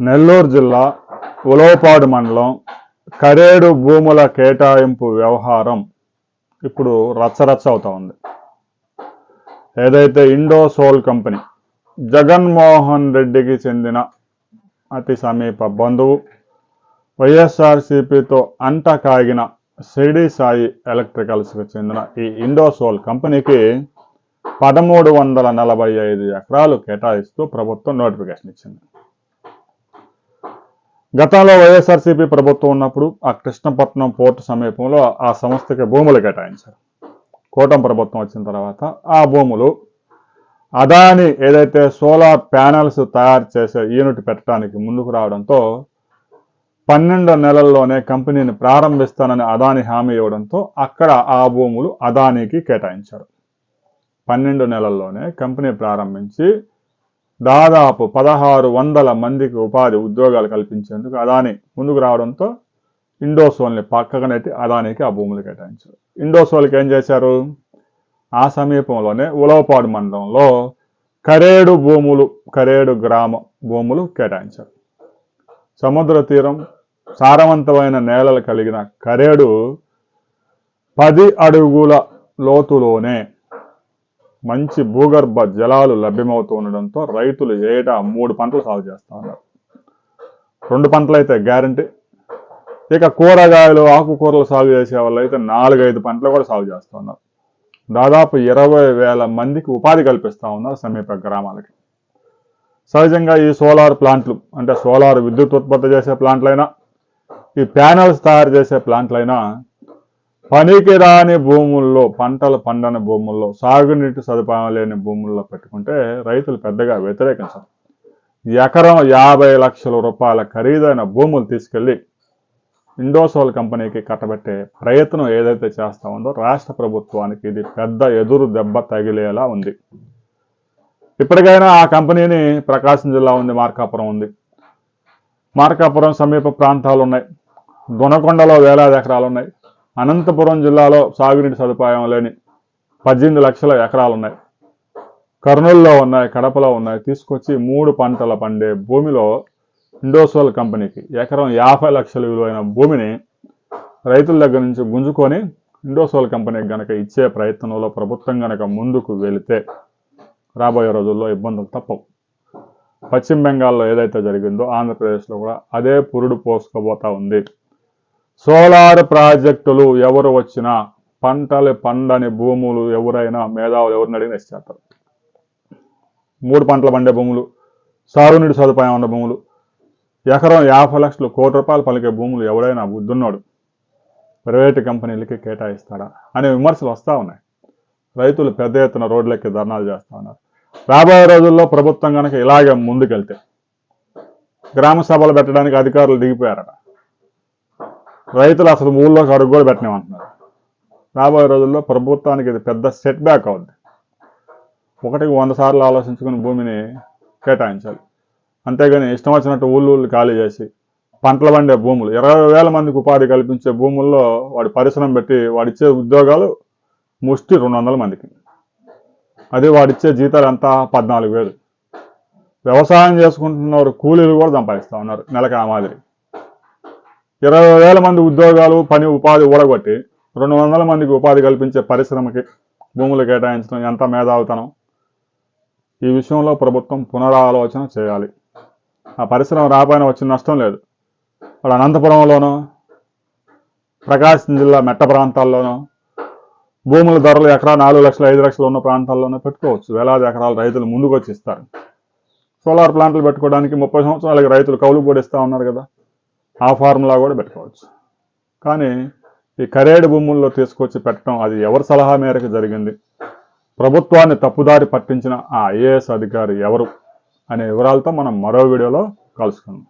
నెల్లూరు జిల్లా ఉలవపాడు మండలం కరేడు భూముల కేటాయింపు వ్యవహారం ఇప్పుడు రచ్చరచ్చ అవుతా ఉంది. ఏదైతే ఇండో సోల్ కంపెనీ జగన్మోహన్ రెడ్డికి చెందిన అతి సమీప బంధువు వైఎస్ఆర్సిపితో అంట కాగిన షిరిడి సాయి ఎలక్ట్రికల్స్కి చెందిన ఈ ఇండోసోల్ కంపెనీకి పదమూడు వందల నలభై ఐదు ఎకరాలు కేటాయిస్తూ ప్రభుత్వం నోటిఫికేషన్ ఇచ్చింది. గతంలో వైఎస్ఆర్సీపీ ప్రభుత్వం ఉన్నప్పుడు ఆ కృష్ణపట్నం పోర్టు సమీపంలో ఆ సంస్థకి భూములు కేటాయించారు. కూటమి ప్రభుత్వం వచ్చిన తర్వాత ఆ భూములు అదాని ఏదైతే సోలార్ ప్యానల్స్ తయారు చేసే యూనిట్ పెట్టడానికి ముందుకు రావడంతో పన్నెండు నెలల్లోనే కంపెనీని ప్రారంభిస్తానని అదాని హామీ ఇవ్వడంతో అక్కడ ఆ భూములు అదానికి కేటాయించారు. పన్నెండు నెలల్లోనే కంపెనీ ప్రారంభించి దాదాపు పదహారు వందల మందికి ఉపాధి ఉద్యోగాలు కల్పించేందుకు అదాని ముందుకు రావడంతో ఇండోసోల్ని పక్కగా నెట్టి అదానికి ఆ భూములు కేటాయించారు. ఇండోసోల్కి ఏం చేశారు? ఆ సమీపంలోనే ఉలవపాడు మండలంలో కరేడు భూములు కరేడు గ్రామ భూములు కేటాయించారు. సముద్ర తీరం సారవంతమైన నేలలు కలిగిన కరేడు పది అడుగుల లోతులోనే మంచి భూగర్భ జలాలు లభ్యమవుతూ ఉండడంతో రైతులు ఏటా మూడు పంటలు సాగు చేస్తూ ఉన్నారు. రెండు పంటలు అయితే గ్యారంటీ ఇక కూరగాయలు ఆకుకూరలు సాగు చేసే వాళ్ళు అయితే నాలుగైదు పంటలు కూడా సాగు చేస్తూ ఉన్నారు. దాదాపు ఇరవై వేల మందికి ఉపాధి కల్పిస్తూ ఉన్నారు సమీప గ్రామాలకి. సహజంగా ఈ సోలార్ ప్లాంట్లు అంటే సోలార్ విద్యుత్ ఉత్పత్తి చేసే ప్లాంట్లైనా ఈ ప్యానల్స్ తయారు చేసే ప్లాంట్లైనా పనికిరాని భూముల్లో పంటలు పండని భూముల్లో సాగునీటి సదుపాయం లేని భూముల్లో పెట్టుకుంటే రైతులు పెద్దగా వ్యతిరేకించారు ఎకరం యాభై లక్షల రూపాయల ఖరీదైన భూములు తీసుకెళ్ళి ఇండోసోల్ కంపెనీకి కట్టబెట్టే ప్రయత్నం ఏదైతే చేస్తా ఉందో రాష్ట్ర ప్రభుత్వానికి ఇది పెద్ద ఎదురు దెబ్బ తగిలేలా ఉంది. ఇప్పటికైనా ఆ కంపెనీని ప్రకాశం జిల్లా ఉంది మార్కాపురం ఉంది. మార్కాపురం సమీప ప్రాంతాలు ఉన్నాయి దొనకొండలో వేలాది ఎకరాలు ఉన్నాయి అనంతపురం జిల్లాలో సాగునీటి సదుపాయం లేని పద్దెనిమిది లక్షల ఎకరాలు ఉన్నాయి కర్నూలులో ఉన్నాయి కడపలో ఉన్నాయి. తీసుకొచ్చి మూడు పంటల పండే భూమిలో ఇండోసోల్ కంపెనీకి ఎకరం యాభై లక్షల విలువైన భూమిని రైతుల దగ్గర నుంచి గుంజుకొని ఇండోసోల్ కంపెనీకి గనక ఇచ్చే ప్రయత్నంలో ప్రభుత్వం గనక ముందుకు వెళితే రాబోయే రోజుల్లో ఇబ్బందులు తప్పవు. పశ్చిమ బెంగాల్లో ఏదైతే జరిగిందో ఆంధ్రప్రదేశ్లో కూడా అదే పురుడు పోసుకోబోతా ఉంది. సోలార్ ప్రాజెక్టులు ఎవరు వచ్చినా పంటలు పండని భూములు ఎవరైనా మేధావులు ఎవరిని అడిగిన ఇచ్చేస్తారు మూడు పంటలు పండే భూములు సారునీటి సదుపాయం ఉన్న భూములు ఎకరం యాభై లక్షలు కోటి రూపాయలు పలికే భూములు ఎవడైనా బుద్ధున్నాడు ప్రైవేటు కంపెనీలకి కేటాయిస్తాడా అనే విమర్శలు వస్తూ ఉన్నాయి. రైతులు పెద్ద ఎత్తున రోడ్లెక్కి ధర్నాలు చేస్తూ ఉన్నారు. రాబోయే రోజుల్లో ప్రభుత్వం కనుక ఇలాగే ముందుకెళ్తే గ్రామ సభలు పెట్టడానికి అధికారులు దిగిపోయారట. రైతులు అసలు ఊళ్ళోకి అడుగు కూడా పెట్టినామంటున్నారు రాబోయే రోజుల్లో ప్రభుత్వానికి ఇది పెద్ద సెట్ బ్యాక్ అవుద్ది. ఒకటికి వంద సార్లు ఆలోచించుకుని భూమిని కేటాయించాలి. అంతేగాని ఇష్టం వచ్చినట్టు ఊళ్ళు ఊళ్ళు ఖాళీ చేసి పంటలు పండే భూములు ఇరవై వేల మందికి ఉపాధి కల్పించే భూముల్లో వాడి పరిశ్రమ పెట్టి వాడిచ్చే ఉద్యోగాలు ముష్టి రెండు వందల మందికి. అదే వాడిచ్చే జీతాలు ఎంత? పద్నాలుగు వేలు. వ్యవసాయం చేసుకుంటున్నవారు కూలీలు కూడా సంపాదిస్తూ ఉన్నారు నెలకి ఆ మాదిరి. ఇరవై వేల మంది ఉద్యోగాలు పని ఉపాధి ఊడగొట్టి రెండు వందల మందికి ఉపాధి కల్పించే పరిశ్రమకి భూములు కేటాయించడం ఎంత మేధావుతనం? ఈ విషయంలో ప్రభుత్వం పునరాలోచన చేయాలి. ఆ పరిశ్రమ రాబోయిన వచ్చిన నష్టం లేదు. ఇప్పుడు అనంతపురంలోనో ప్రకాశం జిల్లా మెట్ట ప్రాంతాల్లోనో భూముల ధరలు ఎకరా నాలుగు లక్షలు ఐదు లక్షలు ఉన్న ప్రాంతాల్లోనూ పెట్టుకోవచ్చు. వేలాది ఎకరాలు రైతులు ముందుకు వచ్చి ఇస్తారు. సోలార్ ప్లాంట్లు పెట్టుకోవడానికి ముప్పై సంవత్సరాలకి రైతులు కౌలు కూడా ఇస్తా ఉన్నారు కదా. ఆ ఫార్ములా కూడా పెట్టుకోవచ్చు. కానీ ఈ కరేడు భూముల్లో తీసుకొచ్చి పెట్టడం అది ఎవరి సలహా మేరకు జరిగింది? ప్రభుత్వాన్ని తప్పుదారి పట్టించిన ఆ ఐఏఎస్ అధికారి ఎవరు? అనే వివరాలతో మనం మరో వీడియోలో కలుసుకుందాం.